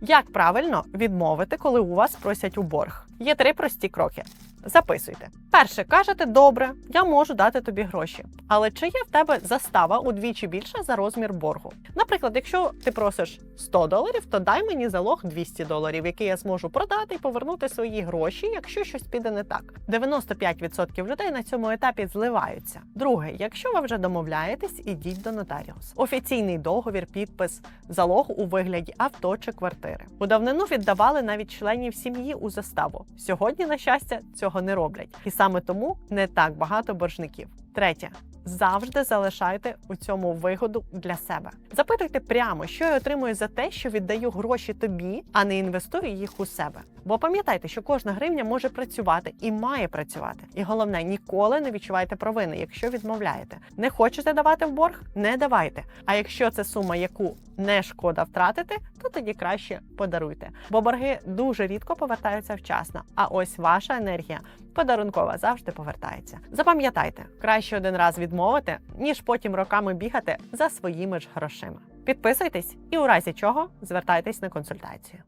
Як правильно відмовити, коли у вас просять у борг? Є три прості кроки. Записуйте. Перше, кажете, добре, я можу дати тобі гроші. Але чи є в тебе застава удвічі більша за розмір боргу? Наприклад, якщо ти просиш 100 доларів, то дай мені залог 200 доларів, який я зможу продати і повернути свої гроші, якщо щось піде не так. 95% людей на цьому етапі зливаються. Друге, якщо ви вже домовляєтесь, ідіть до нотаріуса. Офіційний договір, підпис, залог у вигляді авто чи квартири. У давнину віддавали навіть членів сім'ї у заставу. Сьогодні, на щастя, цього не роблять, і саме тому не так багато боржників. Третє. Завжди залишайте у цьому вигоду для себе. Запитуйте прямо, що я отримую за те, що віддаю гроші тобі, а не інвестую їх у себе. Бо пам'ятайте, що кожна гривня може працювати і має працювати. І головне, ніколи не відчувайте провини, якщо відмовляєте. Не хочете давати в борг? Не давайте. А якщо це сума, яку не шкода втратити, то тоді краще подаруйте. Бо борги дуже рідко повертаються вчасно. А ось ваша енергія подарункова завжди повертається. Запам'ятайте, краще один раз відмовити, ніж потім роками бігати за своїми ж грошима. Підписуйтесь і у разі чого звертайтесь на консультацію.